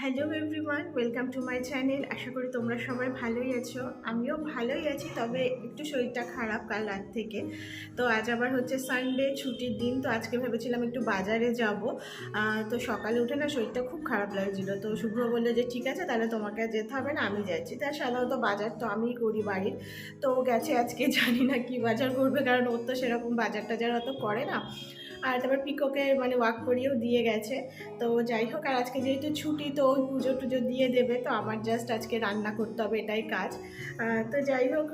Hello everyone, welcome to my channel. আশা করি তোমরা সবাই ভালোই আছো। আমিও ভালোই আছি, তবে একটু শরীরটা খারাপ কাল রাত থেকে। তো আজ আবার হচ্ছে সানডে ছুটির দিন, তো আজকে ভেবেছিলাম একটু বাজারে যাব। তো সকালে উঠে না শরীরটা খুব খারাপ লাগছিল। তো শুভ্র বলল যে, ঠিক আছে, তাহলে তোমাকে যেতে হবে না, আমি যাচ্ছি। তা সাধারণত বাজার তো আমিই করি বাড়ির। তো গেছে আজকে, জানি না কি বাজার করবে, কারণ ওর তো সেরকম বাজার টাজার অত করে না। আর তারপর পিকোকে মানে ওয়াক করিয়েও দিয়ে গেছে। তো যাই হোক, আর আজকে যেহেতু ছুটি, তো ওই পুজো টুজো দিয়ে দেবে, তো আমার জাস্ট আজকে রান্না করতে হবে, এটাই কাজ। তো যাই হোক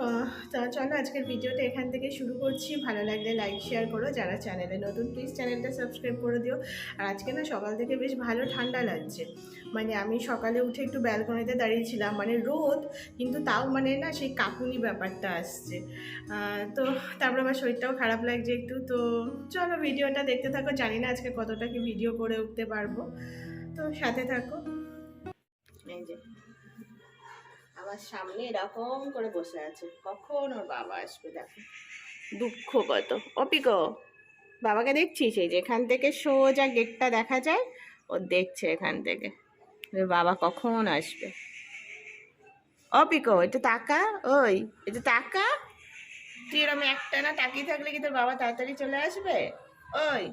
চলো আজকের ভিডিওটা এখান থেকে শুরু করছি। ভালো লাগলে লাইক শেয়ার করো, যারা চ্যানেলে নতুন প্লিজ চ্যানেলটা সাবস্ক্রাইব করে দিও। আর আজকে না সকাল থেকে বেশ ভালো ঠান্ডা লাগছে। মানে আমি সকালে উঠে একটু ব্যালকনিতে দাঁড়িয়েছিলাম মানে রোদ, কিন্তু তাও মানে না সেই কাকুনি ব্যাপারটা আসছে। তো তারপর আমার শরীরটাও খারাপ লাগছে একটু, তো চলো ভিডিওটা দেখতে থাকো, জানি না আজকে কতটা কি ভিডিও করে উঠতে পারব। তো সাথে থাকো। এই যে, আমার সামনে এরকম করে বসে আছে, কখন ওর বাবা আসবে দেখো। দুঃখ কত। অপিকো বাবাকে দেখছিস? এই যে এখান থেকে সোজা গেটটা দেখা যায়, ও দেখছে এখান থেকে। বাবা কখন আসবে? অপিকো একটু তাকা, ওই এটা তাকা। তুই এরকম একটা না তাকিয়ে থাকলে কি তোর বাবা তাড়াতাড়ি চলে আসবে? ওই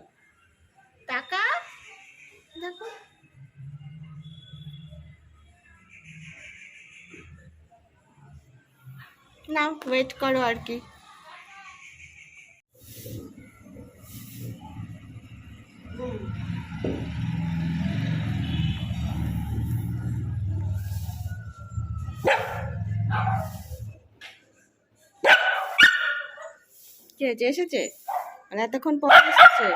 টাকা? দেখো। না ওয়েট করো আর কি। কে এসেছে? মানে এতক্ষণ পরে এসেছে।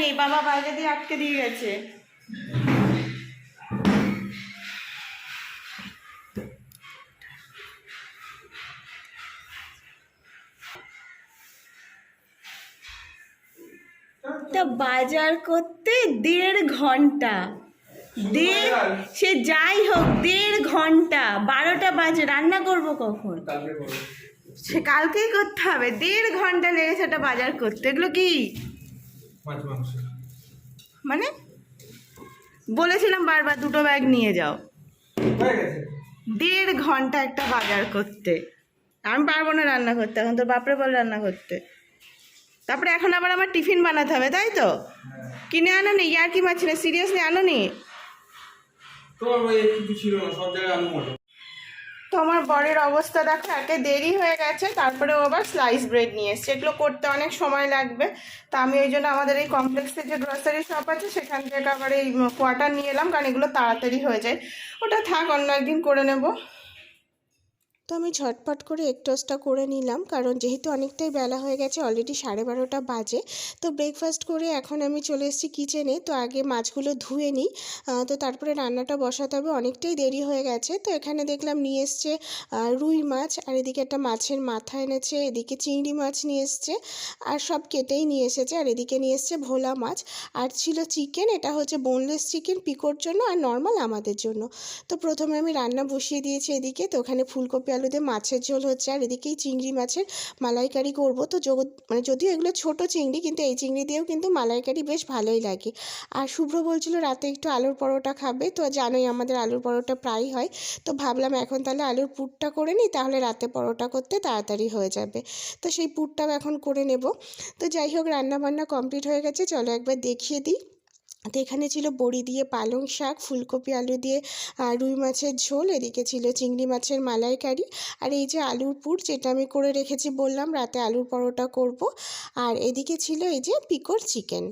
নেই বাবা বাইরে দিয়ে আটকে দিয়ে গেছে। বাজার করতে দেড় ঘণ্টা। দেড় সে যাই হোক দেড় ঘণ্টা। বারোটা বাজে রান্না করব কখন? সে কালকেই করতে হবে। দেড় ঘণ্টা লেগেছে ওটা বাজার করতে। এগুলো কি? মানে? বলেছিলাম বারবার দুটো ব্যাগ নিয়ে যাও। দেড় ঘণ্টা একটা বাজার করতে। আমি পারব না রান্না করতে এখন তোর বাপরে বল রান্না করতে। তারপরে এখন আবার আমার টিফিন বানাতে হবে তাই তো? কিনে আনো নি ইয়ার কি মাছ না সিরিয়াসলি আনো নি তোমার তো আমার বরের অবস্থা দেখো একে দেরি হয়ে গেছে তারপরে ও আবার স্লাইস ব্রেড নিয়ে এসছে। এগুলো করতে অনেক সময় লাগবে। তা আমি ওই জন্য আমাদের এই কমপ্লেক্সের যে গ্রসারি শপ আছে সেখান থেকে আবার এই কোয়ার্টার নিয়ে এলাম কারণ এগুলো তাড়াতাড়ি হয়ে যায়। ওটা থাক অন্য একদিন করে নেব। তো আমি ঝটপট করে এগ টোস্টটা করে নিলাম, কারণ যেহেতু অনেকটাই বেলা হয়ে গেছে অলরেডি সাড়ে বারোটা বাজে। তো ব্রেকফাস্ট করে এখন আমি চলে এসেছি কিচেনে তো আগে মাছগুলো ধুয়ে নিই। তো তারপরে রান্নাটা বসাতে হবে, অনেকটাই দেরি হয়ে গেছে। তো এখানে দেখলাম নিয়ে এসছে রুই মাছ, আর এদিকে একটা মাছের মাথা এনেছে, এদিকে চিংড়ি মাছ নিয়ে এসছে, আর সব কেটেই নিয়ে এসেছে, আর এদিকে নিয়ে এসছে ভোলা মাছ। আর ছিল চিকেন এটা হচ্ছে বোনলেস চিকেন পিকোর জন্য আর নর্মাল আমাদের জন্য। তো প্রথমে আমি রান্না বসিয়ে দিয়েছি এদিকে, তো ওখানে ফুলকপি আলু দিয়ে মাছের ঝোল হচ্ছে আর এদিকেই চিংড়ি মাছের মালাইকারি করব। তো মানে যদিও এগুলো ছোট চিংড়ি কিন্তু এই চিংড়ি দিয়েও কিন্তু মালাইকারি বেশ ভালোই লাগে। আর শুভ্র বলছিল রাতে একটু আলুর পরোটা খাবে। তো জানোই আমাদের আলুর পরোটা প্রায়ই হয়। তো ভাবলাম এখন তাহলে আলুর পুরটা করে নিই, তাহলে রাতে পরোটা করতে তাড়াতাড়ি হয়ে যাবে। তো সেই পুরটাও এখন করে নেব। তো যাই হোক রান্না বান্না কমপ্লিট হয়ে গেছে। চলো একবার দেখিয়ে দিই। তো এখানে ছিল বড়ি দিয়ে পালং শাক ফুলকপি আলু দিয়ে রুই মাছের ঝোল এদিকে ছিল চিংড়ি মাছের মালাইকারি। আর এই যে আলুর পুর যেটা আমি করে রেখেছি বললাম রাতে আলুর পরোটা করব। আর এদিকে ছিল এই যে পিকোর চিকেন।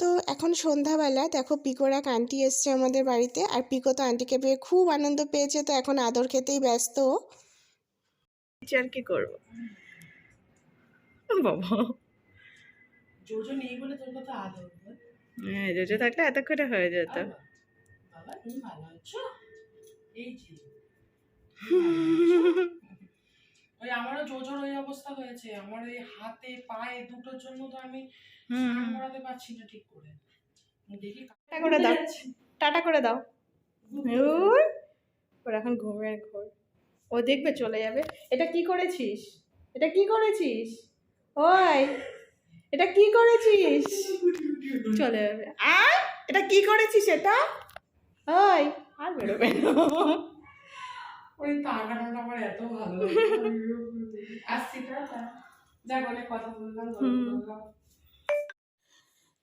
তো এখন সন্ধ্যাবেলা দেখো পিকোর এক আন্টি এসছে আমাদের বাড়িতে। আর পিকো তো আন্টিকে পেয়ে খুব আনন্দ পেয়েছে তো এখন আদর খেতেই ব্যস্ত। আর কি করব? বাবা। জোজো নেই বলে তোর কথা আদর। হ্যাঁ জোজো থাকলে এতক্ষণে হয়ে যেত। ভালো আছো? জোজোর ওই অবস্থা হয়েছে। আমার এই হাতে পায়ে দুটোর জন্য তো আমি স্নান করাতে পারছি না ঠিক করে। দেখি টাটা করে দাও। টাটা করে দাও। ওর এখন ঘুমের ঘোর। ও দেখবে চলে যাবে। এটা কি করেছিস? এটা কি করেছিস? ওই। এটা কি করেছিস? চলে যাবে। আর এটা কি করেছিস এটা? ওই আর বেরোবে ওই তাকানোটা আমার এত ভালো আসছি টাটা যাক কথা বললাম গল্প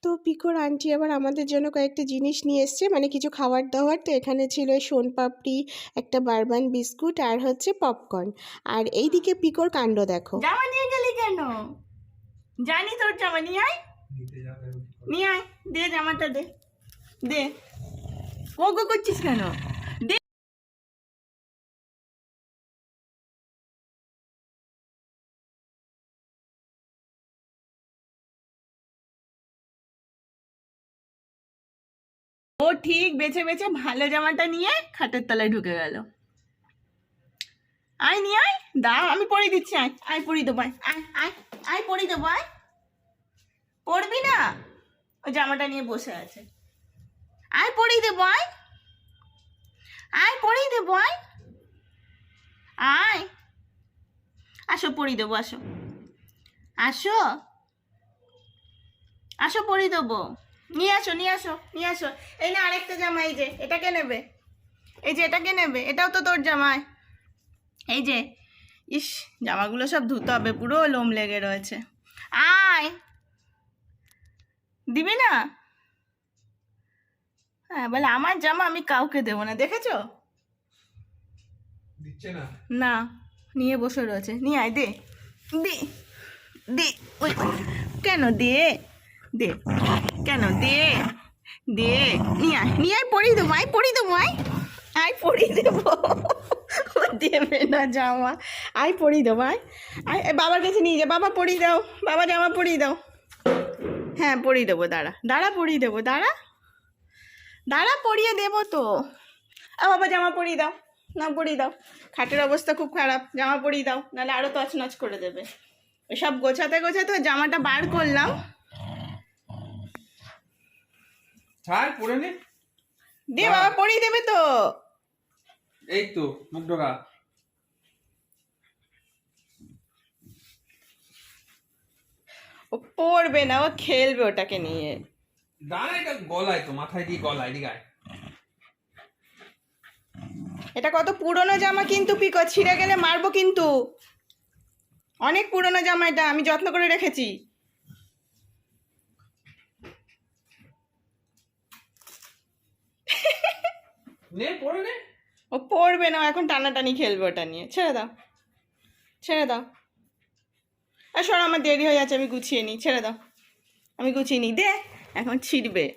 তো পিকোর আন্টি আবার আমাদের জন্য কয়েকটা জিনিস নিয়ে এসছে মানে কিছু খাবার দাবার তো এখানে ছিল সোনপাপড়ি একটা বারবান বিস্কুট আর হচ্ছে পপকর্ন। আর এইদিকে পিকোর কাণ্ড দেখো। নিয়ে গেলি কেন? জানি তোর জামা নিয়ে আয়। নিয়ে আয় দে জামাটা দে। দে। ও গো করছিস কেন? দে। ও ঠিক বেছে বেছে ভালো জামাটা নিয়ে খাটের তলায় ঢুকে গেল। আয় নিয়ে আয়। দাও আমি পরিয়ে দিচ্ছি, আয় আয় পরিয়ে দেবো, আয় আয় আয় পরিয়ে দেবো, আয়। পরবি না? ওই জামাটা নিয়ে বসে আছে। আয় পরিয়ে দেবো, আয়। আয় পরিয়ে দেবো, আয়। আয়। আসো, পরিয়ে দেবো, আসো। আসো। আসো, পরিয়ে দেবো। নিয়ে আসো নিয়ে আসো নিয়ে আসো। এই না আরেকটা জামা, এই যে এটাকে নেবে? এই যে এটাকে নেবে? এটাও তো তোর জামায় এই যে ইস জামাগুলো সব ধুতে হবে পুরো লোম লেগে রয়েছে। আয়! দিবি না? হ্যাঁ বলে আমার জামা আমি কাউকে দেবো না। দেখেছ? না নিয়ে বসে রয়েছে। নিয়ে আয় দে। দে দে ওই কেন দে? দে কেন দে? দে নিয়ে আয় নিয়ে আয় পরিয়ে দেবো আয় পরিয়ে দেবো আয়। আয় পরিয়ে দেবো। দেবে না জামা। আয় পরিয়ে দেবো আয়। আয় বাবার কাছে নিয়ে যা বাবা পরিয়ে দাও বাবা জামা পরিয়ে দাও। হ্যাঁ পরিয়ে দেবো দাঁড়া। দাঁড়া পরিয়ে দেবো দাঁড়া। দাঁড়া পরিয়ে দেবো তো। আ বাবা জামা পরিয়ে দাও না পরিয়ে দাও। খাটের অবস্থা খুব খারাপ জামা পরিয়ে দাও নাহলে আরও তছনছ করে দেবে। ওইসব গোছাতে গোছাতে জামাটা বার করলাম। ছাড় পরে নে। দিয়ে বাবা পরিয়ে দেবে তো। এই তো মুখ ঢোকা। ও পড়বে না ও খেলবে ওটাকে নিয়ে। দাঁড়া এটা গলায় তো মাথায় দিয়ে গলায় দিকে আয়। এটা কত পুরনো জামা কিন্তু পিকো ছিঁড়ে গেলে মারবো কিন্তু। অনেক পুরনো জামা এটা আমি যত্ন করে রেখেছি নে পরে নে ও পড়বে না, এখন টানাটানি খেলবে ওটা নিয়ে। ছেড়ে দাও। ছেড়ে দাও। আর সর, আমার দেরি হয়ে যাচ্ছে, আমি গুছিয়ে নিই। ছেড়ে দাও। আমি গুছিয়ে নিই। দে, এখন ছিটবে।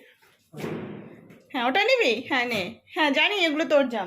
হ্যাঁ ওটা নিবি? হ্যাঁ নে। হ্যাঁ জানি, এগুলো তোর জামা।